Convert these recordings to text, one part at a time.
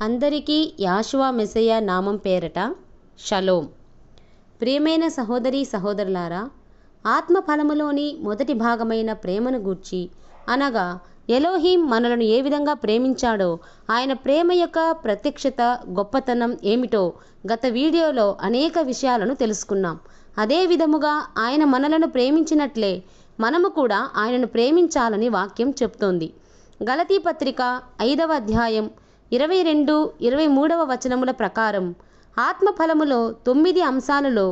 అందరికీ యాషువా మెసయ నామం పేరట షలోం. ప్రియమైన సహోదరి సహోదరులారా ఆత్మ ఫలములోని మొదటి భాగమైన ప్రేమను గూర్చి అనగా ఎలోహీం మనలను ఏ విధంగా ప్రేమించాడో ఆయన ప్రేమ యొక్క ప్రత్యక్షత గొప్పతనం ఏమిటో గత వీడియోలో అనేక విషయాలను తెలుసుకున్నాం. అదే విధముగా ఆయన మనలను ప్రేమించినట్లే మనము కూడా ఆయనను ప్రేమించాలని వాక్యం చెప్తోంది. గలతీ పత్రిక ఐదవ అధ్యాయం ఇరవై రెండు ఇరవై మూడవ వచనముల ప్రకారం ఆత్మఫలములో తొమ్మిది అంశాలలో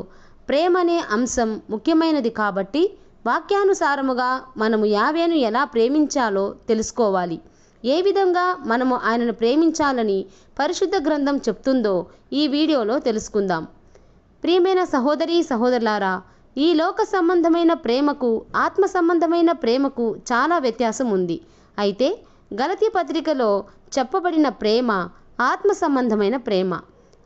ప్రేమ అనే అంశం ముఖ్యమైనది కాబట్టి వాక్యానుసారముగా మనము యావేను ఎలా ప్రేమించాలో తెలుసుకోవాలి. ఏ విధంగా మనము ఆయనను ప్రేమించాలని పరిశుద్ధ గ్రంథం చెప్తుందో ఈ వీడియోలో తెలుసుకుందాం. ప్రియమైన సహోదరి సహోదరులారా ఈ లోక సంబంధమైన ప్రేమకు ఆత్మ సంబంధమైన ప్రేమకు చాలా వ్యత్యాసం ఉంది అయితే గలతీ పత్రికలో చెప్పబడిన ప్రేమ ఆత్మ సంబంధమైన ప్రేమ.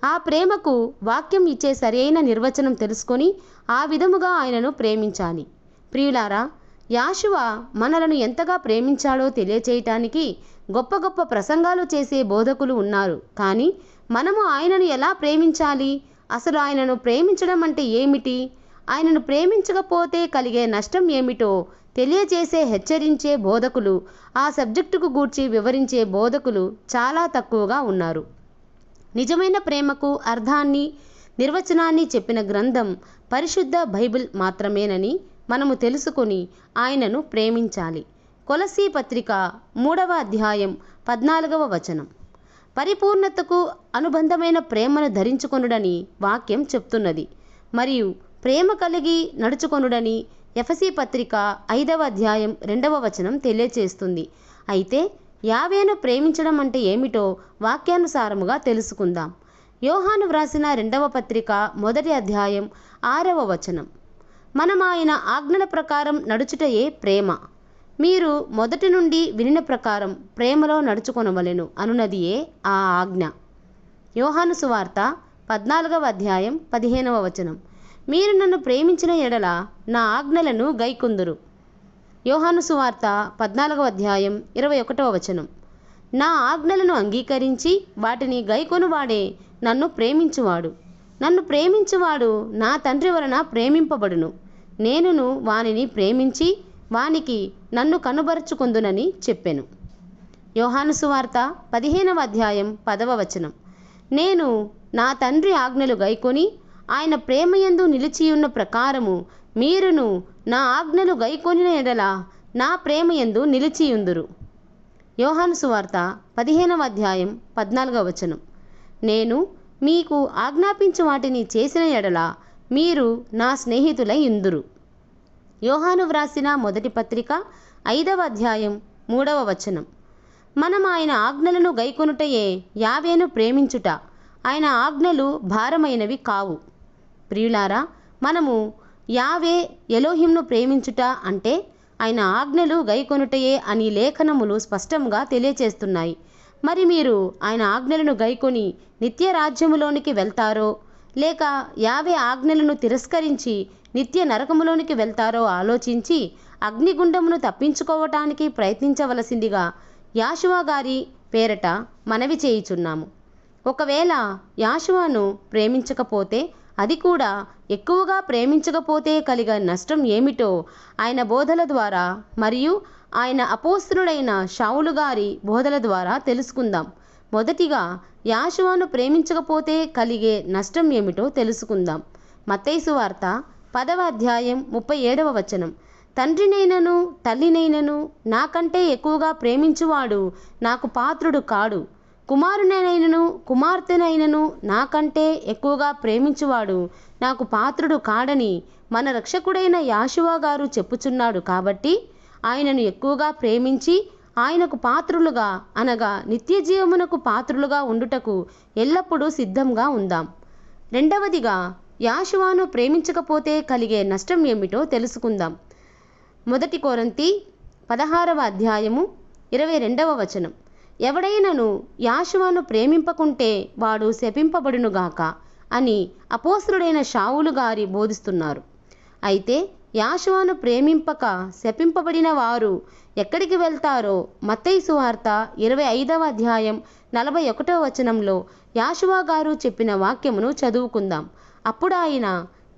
ఆ ప్రేమకు వాక్యం ఇచ్చే సరైన నిర్వచనం తెలుసుకొని ఆ విధముగా ఆయనను ప్రేమించాలి. ప్రియులారా యాశువ మనలను ఎంతగా ప్రేమించాడో తెలియచేయటానికి గొప్ప గొప్ప ప్రసంగాలు చేసే బోధకులు ఉన్నారు. కానీ మనము ఆయనను ఎలా ప్రేమించాలి? అసలు ఆయనను ప్రేమించడం అంటే ఏమిటి? ఆయనను ప్రేమించకపోతే కలిగే నష్టం ఏమిటో తెలియజేసే హెచ్చరించే బోధకులు ఆ సబ్జెక్టుకు గూర్చి వివరించే బోధకులు చాలా తక్కువగా ఉన్నారు. నిజమైన ప్రేమకు అర్థాన్ని నిర్వచనాన్ని చెప్పిన గ్రంథం పరిశుద్ధ బైబిల్ మాత్రమేనని మనము తెలుసుకొని ఆయనను ప్రేమించాలి. కొలసీ పత్రిక మూడవ అధ్యాయం పద్నాలుగవ వచనం. పరిపూర్ణతకు అనుబంధమైన ప్రేమను ధరించుకొనుడని వాక్యం చెప్తున్నది. మరియు ప్రేమ కలిగి నడుచుకొనుడని ఎఫసి పత్రిక ఐదవ అధ్యాయం రెండవ వచనం తెలియచేస్తుంది. అయితే యావేను ప్రేమించడం అంటే ఏమిటో వాక్యానుసారముగా తెలుసుకుందాం. యోహాను వ్రాసిన రెండవ పత్రిక మొదటి అధ్యాయం ఆరవ వచనం. మనం ఆయన ఆజ్ఞల ప్రకారం నడుచుటయే ప్రేమ. మీరు మొదటి నుండి వినిన ప్రకారం ప్రేమలో నడుచుకొనవలెను అనునదియే ఆ ఆజ్ఞ. యోహాను సువార్త పద్నాలుగవ అధ్యాయం పదిహేనవ వచనం. మీరు నన్ను ప్రేమించిన ఎడల నా ఆజ్ఞలను గైకుందురు. యోహాను సువార్త పద్నాలుగవ అధ్యాయం ఇరవై ఒకటవ వచనం. నా ఆజ్ఞలను అంగీకరించి వాటిని గైకొనువాడే నన్ను ప్రేమించువాడు. నన్ను ప్రేమించువాడు నా తండ్రి వలన ప్రేమింపబడును. నేనును వానిని ప్రేమించి వానికి నన్ను కనుబరుచుకుందునని చెప్పెను. యోహాను సువార్త పదిహేనవ అధ్యాయం పదవ వచనం. నేను నా తండ్రి ఆజ్ఞలు గైకొని ఆయన ప్రేమయందు నిలిచియున్న ప్రకారము మీరును నా ఆజ్ఞలు గైకొనిన ఎడల నా ప్రేమయందు నిలిచియుందురు. యోహాను సువార్త పదిహేనవ అధ్యాయం పద్నాలుగవ వచనం. నేను మీకు ఆజ్ఞాపించు వాటిని చేసిన ఎడల మీరు నా స్నేహితులై ఇందురు యోహాను వ్రాసిన మొదటి పత్రిక ఐదవ అధ్యాయం మూడవ వచనం. మనం ఆయన ఆజ్ఞలను గైకొనుటయే యావేను ప్రేమించుట. ఆయన ఆజ్ఞలు భారమైనవి కావు. ప్రియులారా మనము యావే ఎలోహింను ప్రేమించుట అంటే ఆయన ఆజ్ఞలు గైకొనుటయే అని లేఖనములు స్పష్టంగా తెలియచేస్తున్నాయి. మరి మీరు ఆయన ఆజ్ఞలను గైకొని నిత్య రాజ్యములోనికి వెళ్తారో లేక యావే ఆజ్ఞలను తిరస్కరించి నిత్య నరకములోనికి వెళ్తారో ఆలోచించి అగ్నిగుండమును తప్పించుకోవటానికి ప్రయత్నించవలసిందిగా యాశువా గారి పేరట మనవి చేయుచున్నాము. ఒకవేళ యాశువాను ప్రేమించకపోతే అది కూడా ఎక్కువగా ప్రేమించకపోతే కలిగే నష్టం ఏమిటో ఆయన బోధల ద్వారా మరియు ఆయన అపోస్తుడైన షావులు గారి బోధల ద్వారా తెలుసుకుందాం. మొదటిగా యాశువాను ప్రేమించకపోతే కలిగే నష్టం ఏమిటో తెలుసుకుందాం. మత్తైసు వార్త పదవ అధ్యాయం ముప్పై ఏడవ వచనం. తండ్రినైనను తల్లినైనను నాకంటే ఎక్కువగా ప్రేమించువాడు నాకు పాత్రుడు కాడు. కుమారునైనను కుమార్తెనైనను నాకంటే ఎక్కువగా ప్రేమించువాడు. నాకు పాత్రుడు కాడని మన రక్షకుడైన యాశువా గారు చెప్పుచున్నాడు కాబట్టి ఆయనను ఎక్కువగా ప్రేమించి ఆయనకు పాత్రులుగా అనగా నిత్య జీవమునకు పాత్రులుగా ఉండుటకు ఎల్లప్పుడూ సిద్ధంగా ఉందాం. రెండవదిగా యాశువాను ప్రేమించకపోతే కలిగే నష్టం ఏమిటో తెలుసుకుందాం. మొదటి కోరంతి పదహారవ అధ్యాయము ఇరవై రెండవ వచనం. ఎవడైనను యాశువాను ప్రేమింపకుంటే వాడు శపింపబడునుగాక అని అపోసురుడైన షావులు గారి బోధిస్తున్నారు. అయితే యాషువాను ప్రేమింపక శపింపబడిన వారు ఎక్కడికి వెళ్తారో మత్తయి సువార్త ఇరవై ఐదవ అధ్యాయం నలభై ఒకటవ వచనంలో యాశువా గారు చెప్పిన వాక్యమును చదువుకుందాం. అప్పుడు ఆయన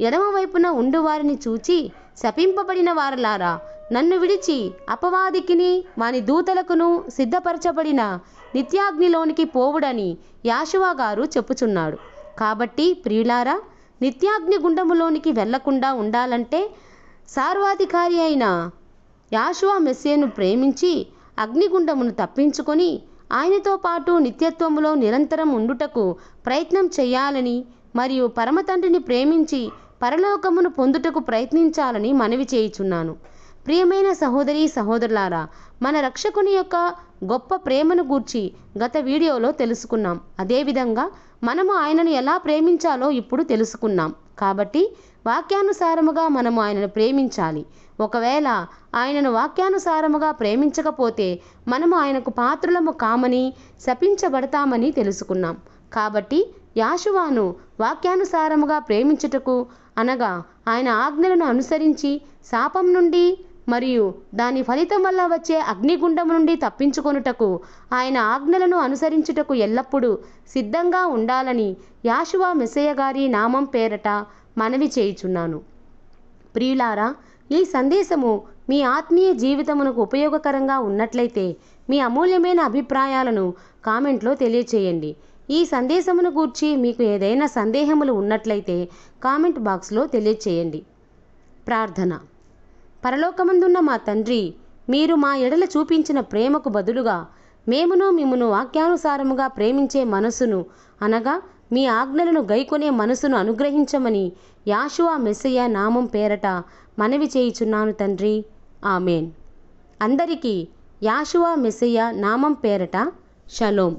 ఎడమవైపున ఉండు వారిని చూచి శపింపబడిన వారలారా నన్ను విడిచి అపవాదికిని వాని దూతలకును సిద్ధపరచబడిన నిత్యాగ్నిలోనికి పోవుడని యాషువా గారు చెప్పుచున్నాడు. కాబట్టి ప్రియులారా నిత్యాగ్ని గుండములోనికి వెళ్ళకుండా ఉండాలంటే సార్వాధికారి అయిన యాషువా మెస్సేను ప్రేమించి అగ్నిగుండమును తప్పించుకొని ఆయనతో పాటు నిత్యత్వములో నిరంతరం ఉండుటకు ప్రయత్నం చేయాలని మరియు పరమతండ్రిని ప్రేమించి పరలోకమును పొందుటకు ప్రయత్నించాలని మనవి చేయుచున్నాను. ప్రియమైన సహోదరి సహోదరులారా మన రక్షకుని యొక్క గొప్ప ప్రేమను గూర్చి గత వీడియోలో తెలుసుకున్నాం. అదేవిధంగా మనము ఆయనను ఎలా ప్రేమించాలో ఇప్పుడు తెలుసుకున్నాం. కాబట్టి వాక్యానుసారముగా మనము ఆయనను ప్రేమించాలి. ఒకవేళ ఆయనను వాక్యానుసారముగా ప్రేమించకపోతే మనము ఆయనకు పాత్రులము కామని శపించబడతామని తెలుసుకున్నాం. కాబట్టి యాషువాను వాక్యానుసారముగా ప్రేమించుటకు అనగా ఆయన ఆజ్ఞలను అనుసరించి శాపం నుండి మరియు దాని ఫలితం వల్ల వచ్చే అగ్నిగుండం నుండి తప్పించుకొనుటకు ఆయన ఆజ్ఞలను అనుసరించుటకు ఎల్లప్పుడూ సిద్ధంగా ఉండాలని యాషువా మెస్సయ్య గారి నామం పేరట మనవి చేయుచున్నాను. ప్రియులారా ఈ సందేశము మీ ఆత్మీయ జీవితమునకు ఉపయోగకరంగా ఉన్నట్లయితే మీ అమూల్యమైన అభిప్రాయాలను కామెంట్లో తెలియచేయండి. ఈ సందేశమును గూర్చి మీకు ఏదైనా సందేహములు ఉన్నట్లయితే కామెంట్ బాక్స్లో తెలియచేయండి. ప్రార్థన. పరలోకమందున్న మా తండ్రి మీరు మా ఎడల చూపించిన ప్రేమకు బదులుగా మేమును మిమ్మును వాక్యానుసారముగా ప్రేమించే మనసును అనగా మీ ఆజ్ఞలను గైకొనే మనసును అనుగ్రహించమని యాషువా మెస్సయ్య నామం పేరట మనవి చేయుచున్నాను తండ్రి. ఆమెన్. అందరికీ యాషువా మెస్సయ్య నామం పేరట shalom.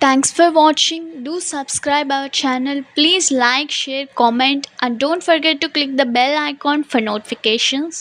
Thanks for watching do subscribe our channel please like share comment and don't forget to click the bell icon for notifications